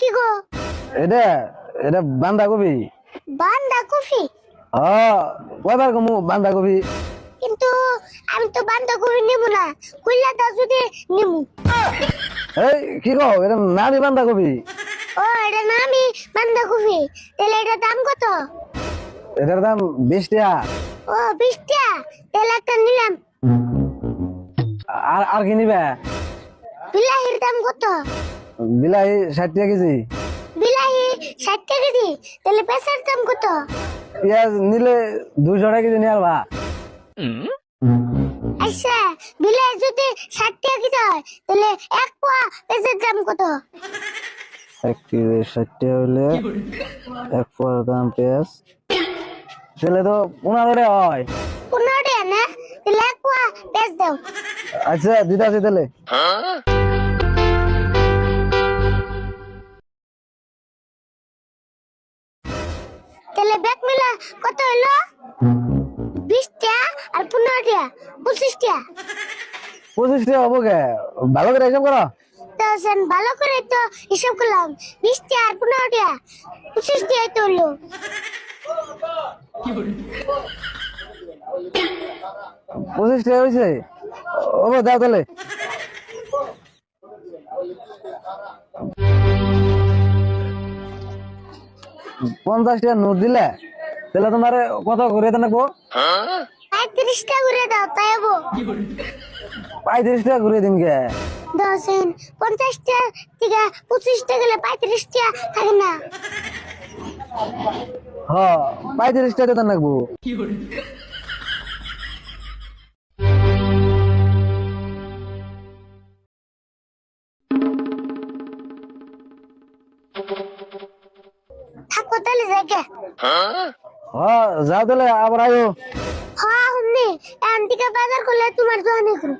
কি গো? এটা এটা বান্ধাকপি। বান্দা কফি হ কয়বার কমু বান্ধাকপি? কিন্তু আমি তো বান্দা কফি নেব না। কইলা দাও যদি নেব এই কি কও এটা নানি বান্ধাকপি? ও এটা নামি বান্দা কফি তাহলে এটা দাম কত? এটার দাম বিশ টাকা। ও বিশ টাকা? তাহলে একটা নিলাম। আর আর কি নিবে? বিলাহির দাম কত? বিলাহি ষাট টাকা কেজি। বিলাহি ষাট টাকা কেজি? তাহলে পেঁচার দাম কত? পেঁয়াজ নিলে দুইশো টাকা কেজি নিয়ে আলবা। আচ্ছা বিলাহি যদি ষাট টাকা কেজি হয় তাহলে এক পোয়া পেঁচার দাম কত? এক কেজি ষাট টাকা হইলে এক পোয়ার দাম পেঁয়াজ। তাহলে তো পনেরো টাকা হয়। পনেরো টাকা না? তাহলে এক পোয়া পেঁচ দাও। আচ্ছা দিতে আছে তাহলে তাহলে ব্যাগ মিলা কত হইল? বিশ টাকা আর পনেরো টাকা পঁচিশ টাকা পঁচিশ টাকা হব কে? ভালো করে হিসাব করো। তো সেন ভালো করে তো হিসাব করলাম। বিশ টাকা আর পনেরো টাকা পঁচিশ টাকা তো হলো পঁচিশ টাকা হয়েছে ও দাও তাহলে। পঞ্চাশ টাকা নোট দিলে? তাহলে তোমার কত করে থাকব পঁয়ত্রিশ টাকা ঘুরে দাও তাই হব। পঁয়ত্রিশ টাকা ঘুরে দিন কে দশেন পঞ্চাশ টাকা থেকে পঁচিশ টাকা গেলে পঁয়ত্রিশ টাকা থাকে না। হ পঁয়ত্রিশ টাকা দিতে রাখব থাকো তাহলে জায়গা হ যাও তাহলে আবার আয়ো হ্যাঁ হুমনি থেকে বাজার করলে তোমার করো